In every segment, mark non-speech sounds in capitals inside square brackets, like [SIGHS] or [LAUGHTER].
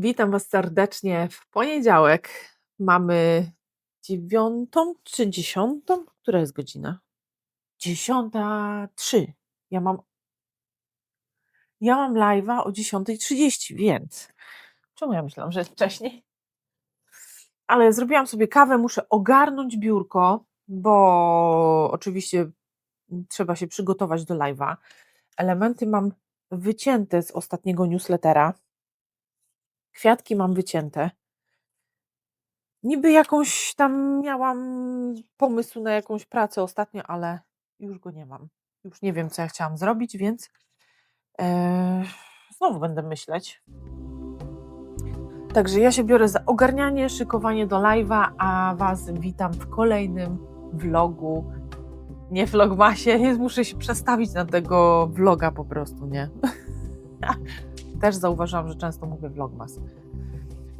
Witam Was serdecznie w poniedziałek. Mamy dziewiątą czy dziesiątą? Która jest godzina? Dziesiąta trzy. Ja mam, ja mam live'a o 10.30, więc czemu ja myślałam, że jest wcześniej? Ale zrobiłam sobie kawę, muszę ogarnąć biurko, bo oczywiście trzeba się przygotować do live'a. Elementy mam wycięte z ostatniego newslettera. Kwiatki mam wycięte. Niby jakąś tam miałam pomysł na jakąś pracę ostatnio, ale już go nie mam. Już nie wiem, co ja chciałam zrobić, więc e, znowu będę myśleć. Także ja się biorę za ogarnianie, szykowanie do live'a, a Was witam w kolejnym vlogu. Nie vlogmasie, nie muszę się przestawić na tego vloga po prostu, nie? [LAUGHS] Też zauważyłam, że często mówię vlogmas.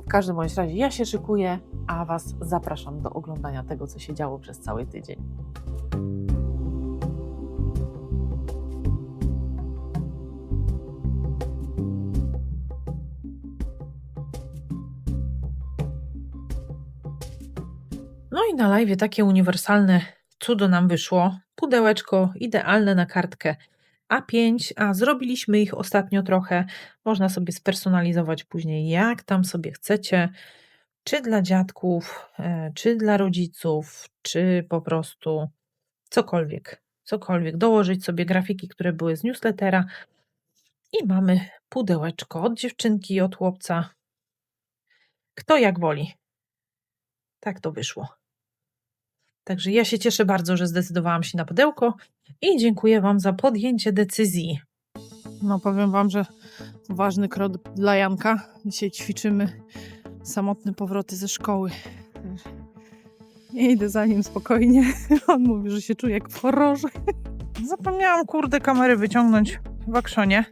W każdym bądź razie ja się szykuję, a Was zapraszam do oglądania tego, co się działo przez cały tydzień. No i na live takie uniwersalne cudo nam wyszło. Pudełeczko idealne na kartkę A5, a zrobiliśmy ich ostatnio trochę. Można sobie spersonalizować później jak tam sobie chcecie. Czy dla dziadków, e, czy dla rodziców, czy po prostu cokolwiek. Cokolwiek. Dołożyć sobie grafiki, które były z newslettera. I mamy pudełeczko od dziewczynki i od chłopca. Kto jak woli. Tak to wyszło. Także ja się cieszę bardzo, że zdecydowałam się na pudełko i dziękuję Wam za podjęcie decyzji. No powiem wam, że ważny krok dla Janka. Dzisiaj ćwiczymy samotne powroty ze szkoły. Nie idę za nim spokojnie. [LAUGHS] On mówi, że się czuje jak w horrorze. Zapomniałam, kurde, kamery wyciągnąć w akszonie.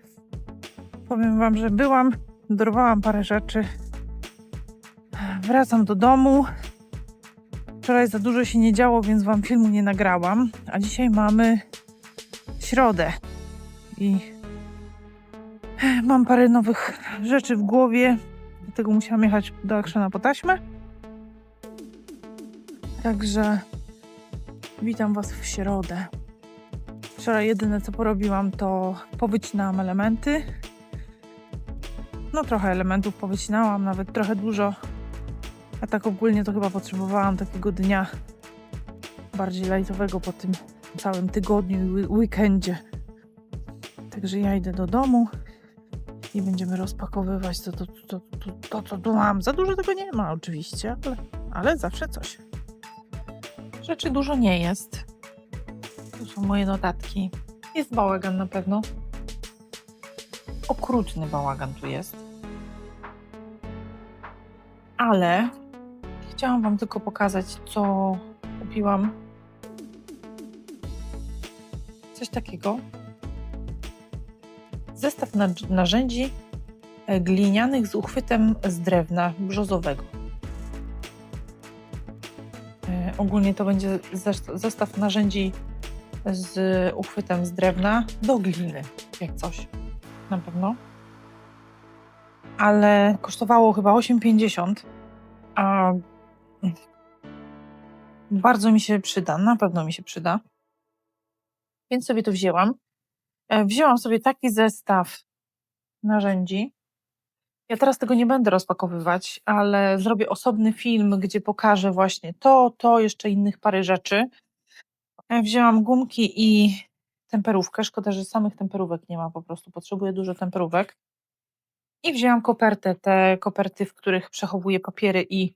Powiem Wam, że byłam, dorwałam parę rzeczy. Wracam do domu. Wczoraj za dużo się nie działo, więc Wam filmu nie nagrałam. A dzisiaj mamy środę. I mam parę nowych rzeczy w głowie. Dlatego musiałam jechać do Akrzona po taśmę. Także witam Was w środę. Wczoraj jedyne co porobiłam to powycinałam elementy. No trochę elementów powycinałam, nawet trochę dużo. A tak ogólnie to chyba potrzebowałam takiego dnia bardziej lajtowego po tym całym tygodniu i weekendzie. Także ja idę do domu i będziemy rozpakowywać to, to, to, to, to, tu mam. Za dużo tego nie ma oczywiście, ale, ale zawsze coś. Rzeczy dużo nie jest. Tu są moje notatki. Jest bałagan na pewno. Okrutny bałagan tu jest. Ale chciałam Wam tylko pokazać, co kupiłam. Coś takiego. Zestaw narzędzi e, glinianych z uchwytem z drewna brzozowego. E, Ogólnie to będzie zes- zestaw narzędzi z uchwytem z drewna do gliny, jak coś. Na pewno. Ale kosztowało chyba 8,50. A bardzo mi się przyda, na pewno mi się przyda. Więc sobie to wzięłam. E, Wzięłam sobie taki zestaw narzędzi. Ja teraz tego nie będę rozpakowywać, ale zrobię osobny film, gdzie pokażę właśnie to, to, jeszcze innych parę rzeczy. E, Wzięłam gumki i temperówkę. Szkoda, że samych temperówek nie ma, po prostu potrzebuję dużo temperówek. I wzięłam kopertę, te koperty, w których przechowuję papiery i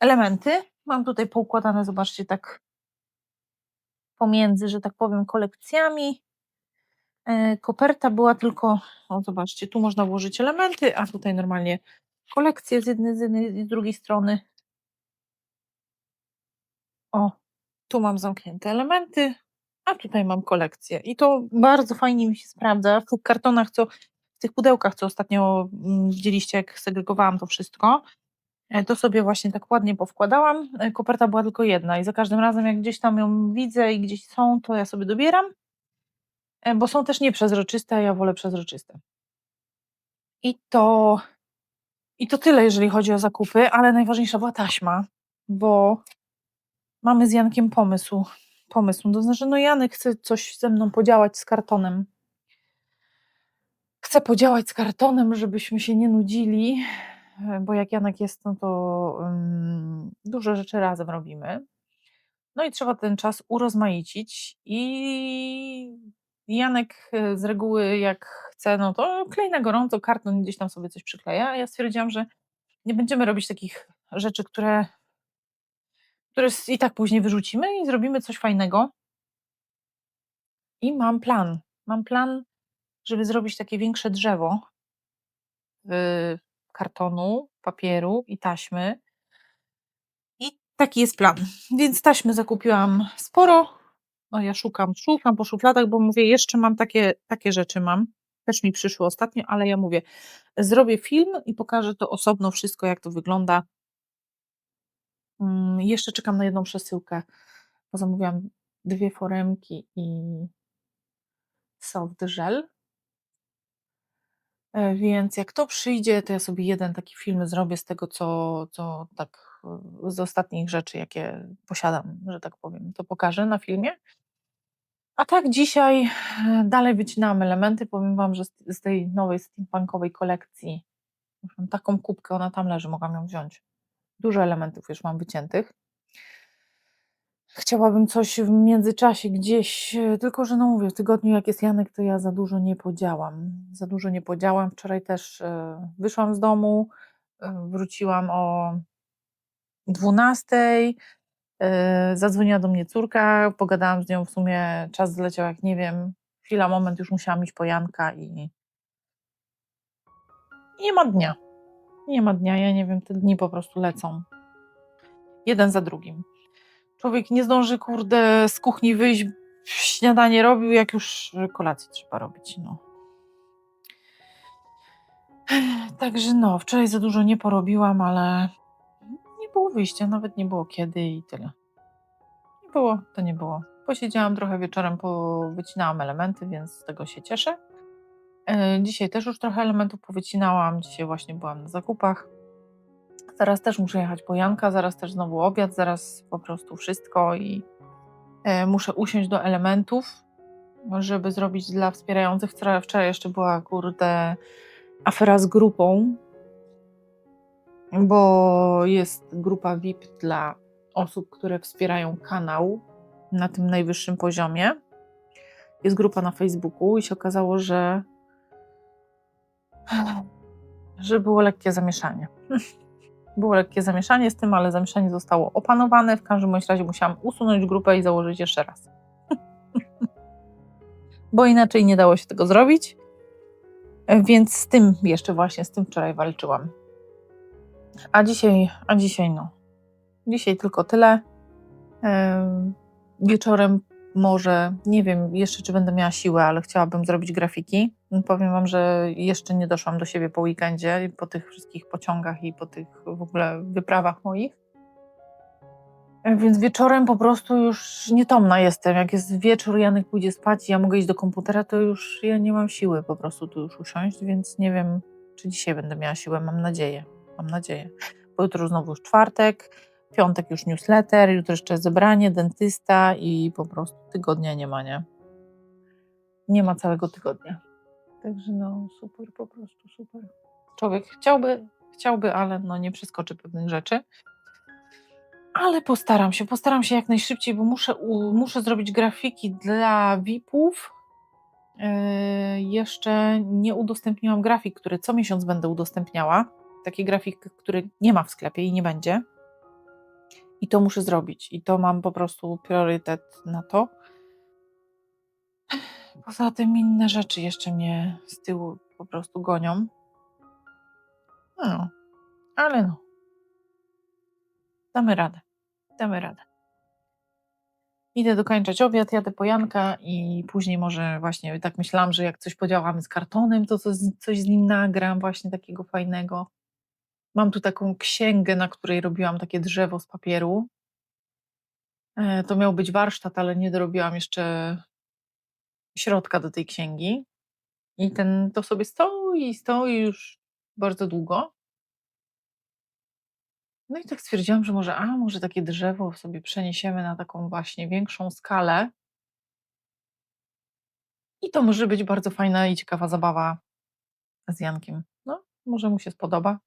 elementy. Mam tutaj poukładane, zobaczcie, tak pomiędzy, że tak powiem, kolekcjami. E, Koperta była tylko, o zobaczcie, tu można włożyć elementy, a tutaj normalnie kolekcje z jednej, z jednej i z drugiej strony. O, tu mam zamknięte elementy, a tutaj mam kolekcję. I to bardzo fajnie mi się sprawdza w tych kartonach, co w tych pudełkach, co ostatnio mm, widzieliście, jak segregowałam to wszystko. E, To sobie właśnie tak ładnie powkładałam. E, Koperta była tylko jedna i za każdym razem, jak gdzieś tam ją widzę i gdzieś są, to ja sobie dobieram, e, bo są też nieprzezroczyste, a ja wolę przezroczyste. I to, I to tyle, jeżeli chodzi o zakupy, ale najważniejsza była taśma, bo mamy z Jankiem pomysł. Pomysł, to znaczy, no Janek chce coś ze mną podziałać z kartonem. Chce podziałać z kartonem, żebyśmy się nie nudzili, bo jak Janek jest, no to um, dużo rzeczy razem robimy. No i trzeba ten czas urozmaicić i Janek e, z reguły jak chce, no to klei na gorąco, karton gdzieś tam sobie coś przykleja, a ja stwierdziłam, że nie będziemy robić takich rzeczy, które, które i tak później wyrzucimy i zrobimy coś fajnego. I mam plan. Mam plan, żeby zrobić takie większe drzewo kartonu, papieru i taśmy. I taki jest plan. [LAUGHS] Więc taśmy zakupiłam sporo. No ja szukam, szukam po szufladach, bo mówię, jeszcze mam takie, takie rzeczy mam. Też mi przyszło ostatnio, ale ja mówię, zrobię film i pokażę to osobno wszystko, jak to wygląda. Mm, Jeszcze czekam na jedną przesyłkę, bo zamówiłam dwie foremki i soft gel. E, Więc jak to przyjdzie, to ja sobie jeden taki film zrobię z tego, co, co tak e, z ostatnich rzeczy, jakie posiadam, że tak powiem, to pokażę na filmie. A tak dzisiaj e, dalej wycinałam elementy. Powiem Wam, że z, tej nowej steampunkowej kolekcji mam taką kubkę, ona tam leży, mogłam ją wziąć. Dużo elementów już mam wyciętych. Chciałabym coś w międzyczasie gdzieś, e, tylko że no mówię, w tygodniu jak jest Janek, to ja za dużo nie podziałam. Za dużo nie podziałam. Wczoraj też e, wyszłam z domu, e, wróciłam o 12. e, Zadzwoniła do mnie córka, pogadałam z nią, w sumie czas zleciał jak nie wiem, chwila, moment, już musiałam iść po Janka i nie ma dnia. Nie ma dnia, ja nie wiem, te dni po prostu lecą. Jeden za drugim. Człowiek nie zdąży, kurde, z kuchni wyjść, śniadanie robił, jak już kolację trzeba robić, no. Także no, wczoraj za dużo nie porobiłam, ale nie było wyjścia, nawet nie było kiedy i tyle. Nie było, to nie było. Posiedziałam trochę wieczorem, powycinałam elementy, więc z tego się cieszę. E, Dzisiaj też już trochę elementów powycinałam, dzisiaj właśnie byłam na zakupach. Zaraz też muszę jechać po Janka, zaraz też znowu obiad, zaraz po prostu wszystko i e, muszę usiąść do elementów, żeby zrobić dla wspierających. Wczoraj, jeszcze była kurde afera z grupą, bo jest grupa VIP dla osób, które wspierają kanał na tym najwyższym poziomie. Jest grupa na Facebooku i się okazało, że że było lekkie zamieszanie. [LAUGHS] Było lekkie zamieszanie z tym, ale zamieszanie zostało opanowane. W każdym bądź razie musiałam usunąć grupę i założyć jeszcze raz. [LAUGHS] Bo inaczej nie dało się tego zrobić. Więc z tym jeszcze właśnie, z tym wczoraj walczyłam. A dzisiaj, a dzisiaj no. Dzisiaj tylko tyle. Em, Wieczorem może, nie wiem jeszcze, czy będę miała siłę, ale chciałabym zrobić grafiki. Powiem Wam, że jeszcze nie doszłam do siebie po weekendzie, po tych wszystkich pociągach i po tych w ogóle wyprawach moich. E, Więc wieczorem po prostu już nietomna jestem. Jak jest wieczór, Janek pójdzie spać i ja mogę iść do komputera, to już ja nie mam siły po prostu tu już usiąść, więc nie wiem, czy dzisiaj będę miała siłę. Mam nadzieję. Mam nadzieję. Bo jutro znowu już czwartek, piątek już newsletter, jutro jeszcze zebranie, dentysta i po prostu tygodnia nie ma, nie? Nie ma całego tygodnia. Także no super, po prostu super. Człowiek chciałby, chciałby, ale no nie przeskoczy pewnych rzeczy. Ale postaram się, postaram się jak najszybciej, bo muszę, muszę zrobić grafiki dla VIP-ów. Yy, jeszcze nie udostępniłam grafik, które co miesiąc będę udostępniała. Taki grafik, który nie ma w sklepie i nie będzie. I to muszę zrobić. I to mam po prostu priorytet na to. Poza tym inne rzeczy jeszcze mnie z tyłu po prostu gonią. No, ale no. Damy radę. Damy radę. Idę dokończać obiad, jadę po Janka i później może właśnie tak myślałam, że jak coś podziałamy z kartonem, to coś, coś z nim nagram właśnie takiego fajnego. Mam tu taką księgę, na której robiłam takie drzewo z papieru. E, To miał być warsztat, ale nie dorobiłam jeszcze środka do tej księgi. I ten to sobie stoi, stoi już bardzo długo. No i tak stwierdziłam, że może, a może takie drzewo sobie przeniesiemy na taką właśnie większą skalę. I to może być bardzo fajna i ciekawa zabawa z Jankiem. No, może mu się spodoba.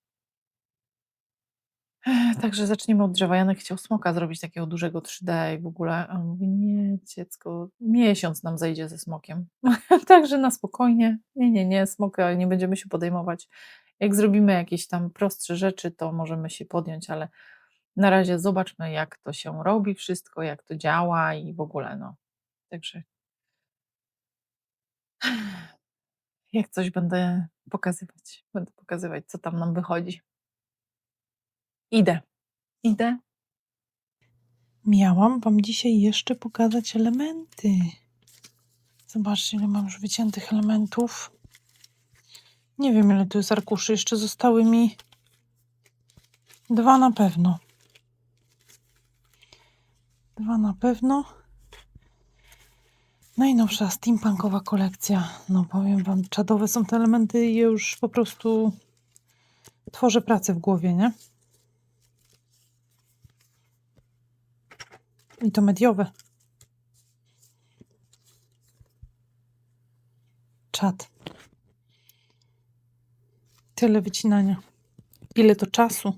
Także zaczniemy od drzewa. Janek chciał smoka zrobić takiego dużego 3D i w ogóle. A on mówi, nie, dziecko, miesiąc nam zejdzie ze smokiem. [LAUGHS] Także na spokojnie. Nie, nie, nie, smoka nie będziemy się podejmować. Jak zrobimy jakieś tam prostsze rzeczy, to możemy się podjąć, ale na razie zobaczmy, jak to się robi wszystko, jak to działa i w ogóle, no. Także [SIGHS] jak coś będę pokazywać, będę pokazywać, co tam nam wychodzi. Idę. Idę. Miałam Wam dzisiaj jeszcze pokazać elementy. Zobaczcie, ile mam już wyciętych elementów. Nie wiem, ile tu jest arkuszy. Jeszcze zostały mi dwa na pewno. Dwa na pewno. Najnowsza steampunkowa kolekcja. No powiem Wam, czadowe są te elementy i już po prostu tworzę pracę w głowie, nie? I to mediowe. Czad. Tyle wycinania. Ile to czasu?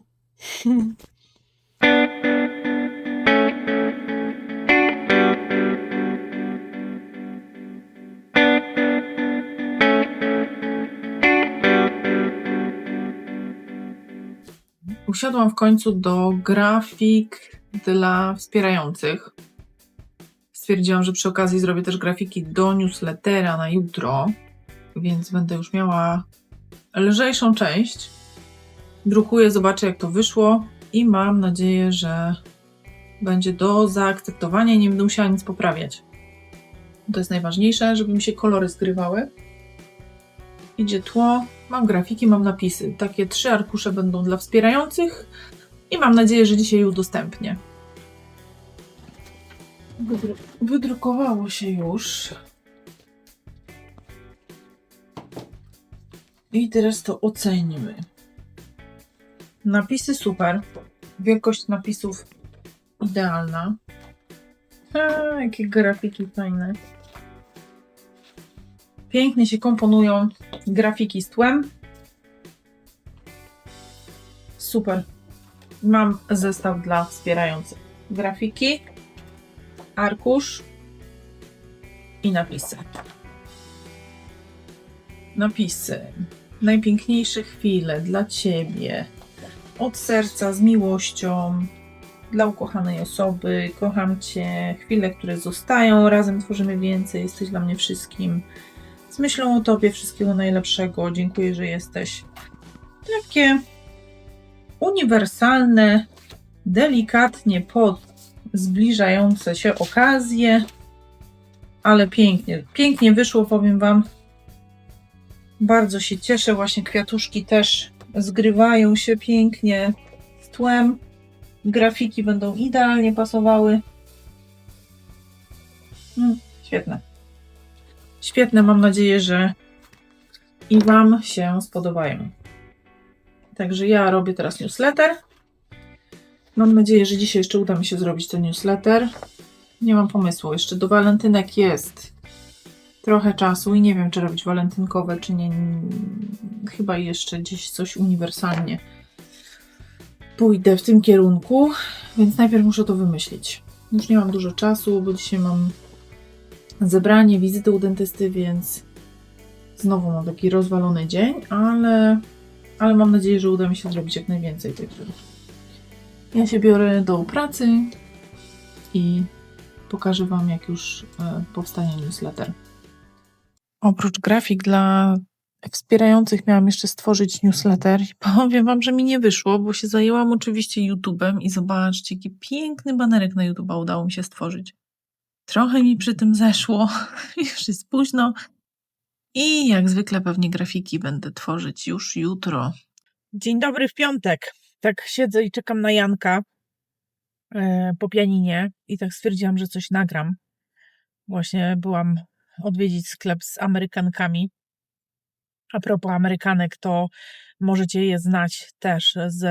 Usiadłam w końcu do grafik dla wspierających. Stwierdziłam, że przy okazji zrobię też grafiki do newslettera na jutro, więc będę już miała lżejszą część. Drukuję, zobaczę jak to wyszło i mam nadzieję, że będzie do zaakceptowania i nie będę musiała nic poprawiać. To jest najważniejsze, żeby mi się kolory zgrywały. Idzie tło, mam grafiki, mam napisy. Takie trzy arkusze będą dla wspierających i mam nadzieję, że dzisiaj udostępnię. Wydru- wydrukowało się już. I teraz to ocenimy. Napisy super. Wielkość napisów idealna. A, jakie grafiki fajne. Pięknie się komponują grafiki z tłem. Super. Mam zestaw dla wspierających. Grafiki, arkusz i napisy. Napisy. Najpiękniejsze chwile dla Ciebie. Od serca, z miłością. Dla ukochanej osoby. Kocham Cię. Chwile, które zostają. Razem tworzymy więcej. Jesteś dla mnie wszystkim. Z myślą o Tobie wszystkiego najlepszego. Dziękuję, że jesteś. Takie uniwersalne, delikatnie pod zbliżające się okazje, ale pięknie, pięknie wyszło, powiem Wam. Bardzo się cieszę, właśnie kwiatuszki też zgrywają się pięknie z tłem. Grafiki będą idealnie pasowały. Mm, świetne. Świetne, mam nadzieję, że i Wam się spodobają. Także ja robię teraz newsletter. Mam nadzieję, że dzisiaj jeszcze uda mi się zrobić ten newsletter. Nie mam pomysłu. Jeszcze do walentynek jest trochę czasu i nie wiem, czy robić walentynkowe, czy nie. Chyba jeszcze gdzieś coś uniwersalnie pójdę w tym kierunku, więc najpierw muszę to wymyślić. Już nie mam dużo czasu, bo dzisiaj mam zebranie, wizytę u dentysty, więc znowu mam taki rozwalony dzień, ale, ale mam nadzieję, że uda mi się zrobić jak najwięcej tych rzeczy. Ja się biorę do pracy i pokażę Wam, jak już e, powstanie newsletter. Oprócz grafik dla wspierających miałam jeszcze stworzyć newsletter i [LAUGHS] powiem Wam, że mi nie wyszło, bo się zajęłam oczywiście YouTube'em i zobaczcie, jaki piękny banerek na YouTube'a udało mi się stworzyć. Trochę mi przy tym zeszło, [LAUGHS] już jest późno i jak zwykle pewnie grafiki będę tworzyć już jutro. Dzień dobry w piątek. Tak siedzę i czekam na Janka e, po pianinie i tak stwierdziłam, że coś nagram. Właśnie byłam odwiedzić sklep z Amerykankami. A propos Amerykanek, to możecie je znać też z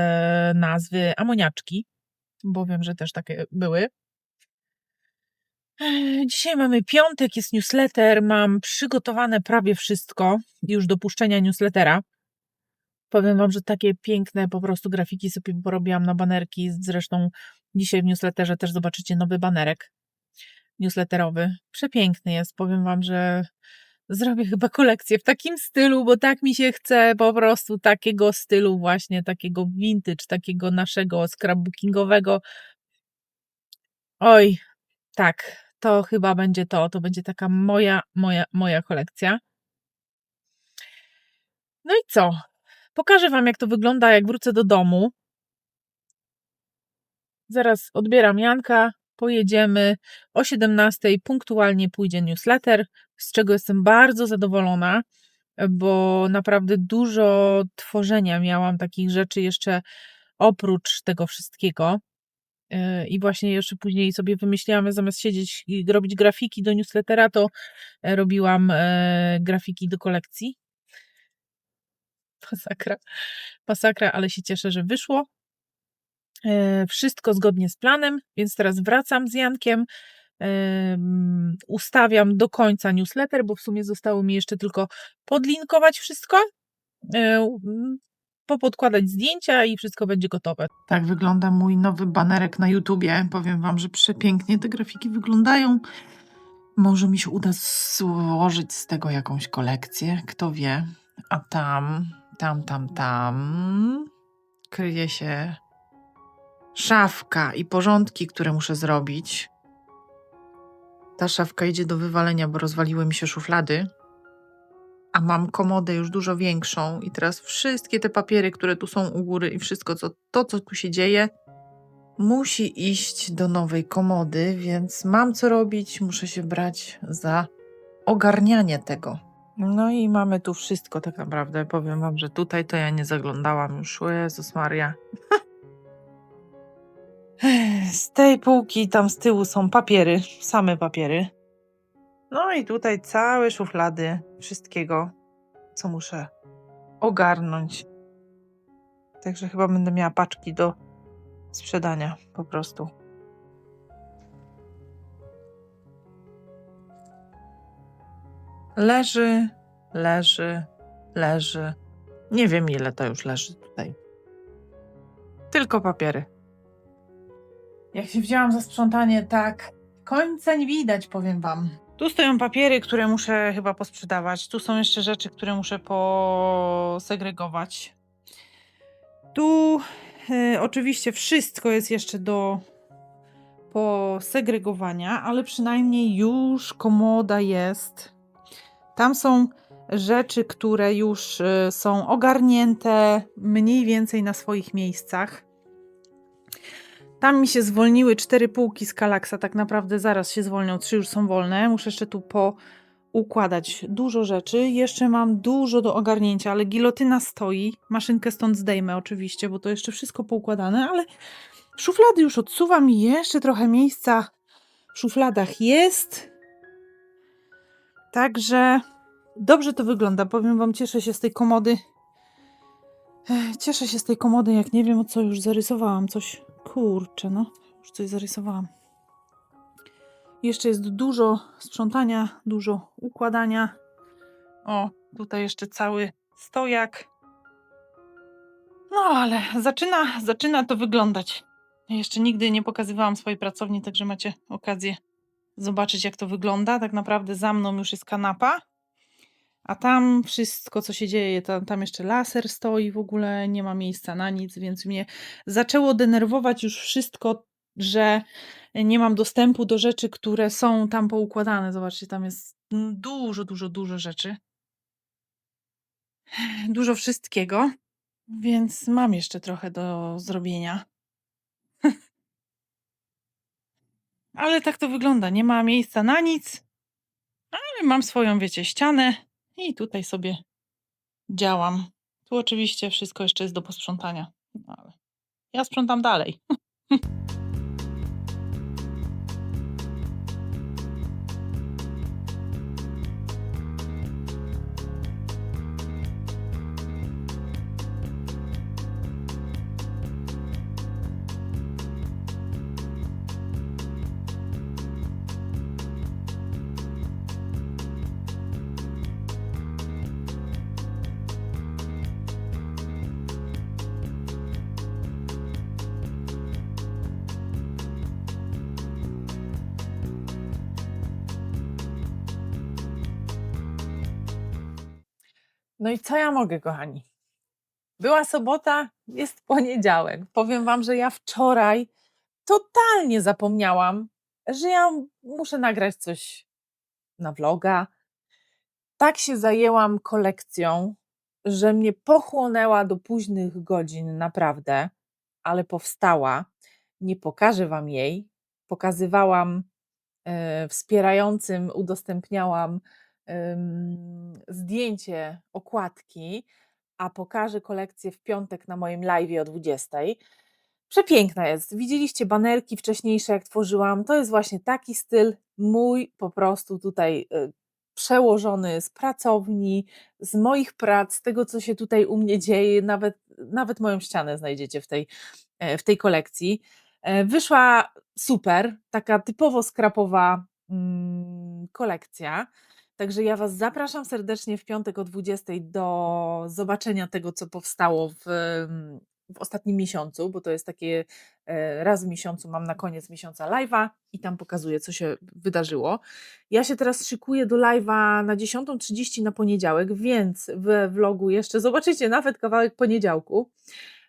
nazwy amoniaczki, bo wiem, że też takie były. Dzisiaj mamy piątek, jest newsletter, mam przygotowane prawie wszystko już do puszczenia newslettera. Powiem Wam, że takie piękne po prostu grafiki sobie porobiłam na banerki. Zresztą dzisiaj w newsletterze też zobaczycie nowy banerek newsletterowy. Przepiękny jest. Powiem Wam, że zrobię chyba kolekcję w takim stylu, bo tak mi się chce po prostu takiego stylu właśnie, takiego vintage, takiego naszego scrapbookingowego. Oj, tak, to chyba będzie to. To będzie taka moja, moja, moja kolekcja. No i co? Pokażę Wam, jak to wygląda, jak wrócę do domu. Zaraz odbieram Janka, pojedziemy. O 17 punktualnie pójdzie newsletter, z czego jestem bardzo zadowolona, bo naprawdę dużo tworzenia miałam takich rzeczy jeszcze oprócz tego wszystkiego. Yy, I właśnie jeszcze później sobie wymyśliłam, zamiast siedzieć i robić grafiki do newslettera, to e, robiłam e, grafiki do kolekcji. Masakra. Masakra, ale się cieszę, że wyszło. E, Wszystko zgodnie z planem, więc teraz wracam z Jankiem. em, Ustawiam do końca newsletter, bo w sumie zostało mi jeszcze tylko podlinkować wszystko, e, popodkładać zdjęcia i wszystko będzie gotowe. Tak wygląda mój nowy banerek na YouTubie. Powiem Wam, że przepięknie te grafiki wyglądają. Może mi się uda złożyć z tego jakąś kolekcję, kto wie. A tam, tam, tam, tam kryje się szafka i porządki, które muszę zrobić. Ta szafka idzie do wywalenia, bo rozwaliły mi się szuflady. A mam komodę już dużo większą i teraz wszystkie te papiery, które tu są u góry i wszystko co, to, co tu się dzieje, musi iść do nowej komody, więc mam co robić, muszę się brać za ogarnianie tego. No i mamy tu wszystko tak naprawdę. Powiem wam, że tutaj to ja nie zaglądałam już. O Jezus Maria. [LAUGHS] Z tej półki tam z tyłu są papiery, same papiery. No i tutaj całe szuflady wszystkiego, co muszę ogarnąć. Także chyba będę miała paczki do sprzedania po prostu. Leży, leży, leży. Nie wiem ile to już leży tutaj. Tylko papiery. Jak się wzięłam za sprzątanie, tak końca nie widać, powiem wam. Tu stoją papiery, które muszę chyba posprzedawać. Tu są jeszcze rzeczy, które muszę posegregować. Tu e, oczywiście wszystko jest jeszcze do posegregowania, ale przynajmniej już komoda jest. Tam są rzeczy, które już e, są ogarnięte mniej więcej na swoich miejscach. Tam mi się zwolniły cztery półki z Kalaksa, tak naprawdę zaraz się zwolnią, trzy już są wolne. Muszę jeszcze tu poukładać dużo rzeczy. Jeszcze mam dużo do ogarnięcia, ale gilotyna stoi. Maszynkę stąd zdejmę oczywiście, bo to jeszcze wszystko poukładane, ale szuflady już odsuwam i jeszcze trochę miejsca w szufladach jest. Także dobrze to wygląda. Powiem wam, cieszę się z tej komody. Cieszę się z tej komody, jak nie wiem o co już zarysowałam. Coś, kurczę, no, już coś zarysowałam. Jeszcze jest dużo sprzątania, dużo układania. O, tutaj jeszcze cały stojak. No, ale zaczyna, zaczyna to wyglądać. Jeszcze nigdy nie pokazywałam swojej pracowni, także macie okazję zobaczyć, jak to wygląda. Tak naprawdę za mną już jest kanapa. A tam wszystko, co się dzieje, tam, tam jeszcze laser stoi, w ogóle nie ma miejsca na nic, więc mnie zaczęło denerwować już wszystko, że nie mam dostępu do rzeczy, które są tam poukładane. Zobaczcie, tam jest dużo, dużo, dużo rzeczy. Dużo wszystkiego, więc mam jeszcze trochę do zrobienia. [LAUGHS] Ale tak to wygląda. Nie ma miejsca na nic, ale mam swoją, wiecie, ścianę i tutaj sobie działam. Tu oczywiście wszystko jeszcze jest do posprzątania, no ale ja sprzątam dalej. [LAUGHS] No i co ja mogę, kochani? Była sobota, jest poniedziałek. Powiem wam, że ja wczoraj totalnie zapomniałam, że ja muszę nagrać coś na vloga. Tak się zajęłam kolekcją, że mnie pochłonęła do późnych godzin, naprawdę, ale powstała. Nie pokażę wam jej. Pokazywałam e, wspierającym, udostępniałam zdjęcie okładki, a pokażę kolekcję w piątek na moim live o 20. Przepiękna jest. Widzieliście banerki wcześniejsze, jak tworzyłam. To jest właśnie taki styl mój, po prostu tutaj y, przełożony z pracowni, z moich prac, z tego, co się tutaj u mnie dzieje. Nawet, nawet moją ścianę znajdziecie w tej, e, w tej kolekcji. E, Wyszła super, taka typowo skrapowa mm, kolekcja. Także ja Was zapraszam serdecznie w piątek o 20 do zobaczenia tego, co powstało w, em, w ostatnim miesiącu, bo to jest takie e, raz w miesiącu mam na koniec miesiąca live'a i tam pokazuję, co się wydarzyło. Ja się teraz szykuję do live'a na 10.30 na poniedziałek, więc we vlogu jeszcze zobaczycie nawet kawałek poniedziałku.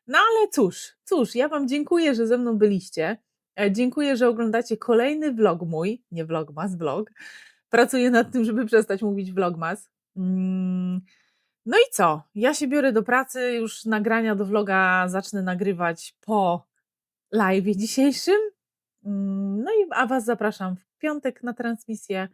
No ale cóż, cóż, ja Wam dziękuję, że ze mną byliście. E, Dziękuję, że oglądacie kolejny vlog mój, nie vlogmas, vlog. Pracuję nad tym, żeby przestać mówić vlogmas. Mm, No i co? Ja się biorę do pracy, już nagrania do vloga zacznę nagrywać po live dzisiejszym. Mm, No i a Was zapraszam w piątek na transmisję,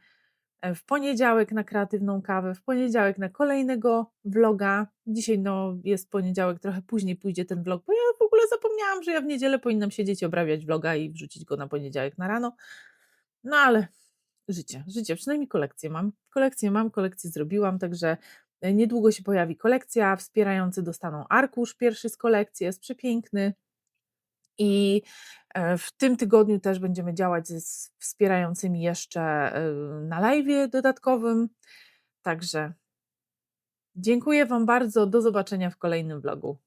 e, w poniedziałek na kreatywną kawę, w poniedziałek na kolejnego vloga. Dzisiaj no, jest poniedziałek, trochę później pójdzie ten vlog, bo ja w ogóle zapomniałam, że ja w niedzielę powinnam siedzieć i obrabiać vloga i wrzucić go na poniedziałek na rano. No ale życie, życie, przynajmniej kolekcję mam. Kolekcję mam, kolekcję zrobiłam, także e, niedługo się pojawi kolekcja. Wspierający dostaną arkusz pierwszy z kolekcji, jest przepiękny. I e, w tym tygodniu też będziemy działać s- wspierającymi jeszcze e, na live dodatkowym. Także dziękuję Wam bardzo. Do zobaczenia w kolejnym vlogu.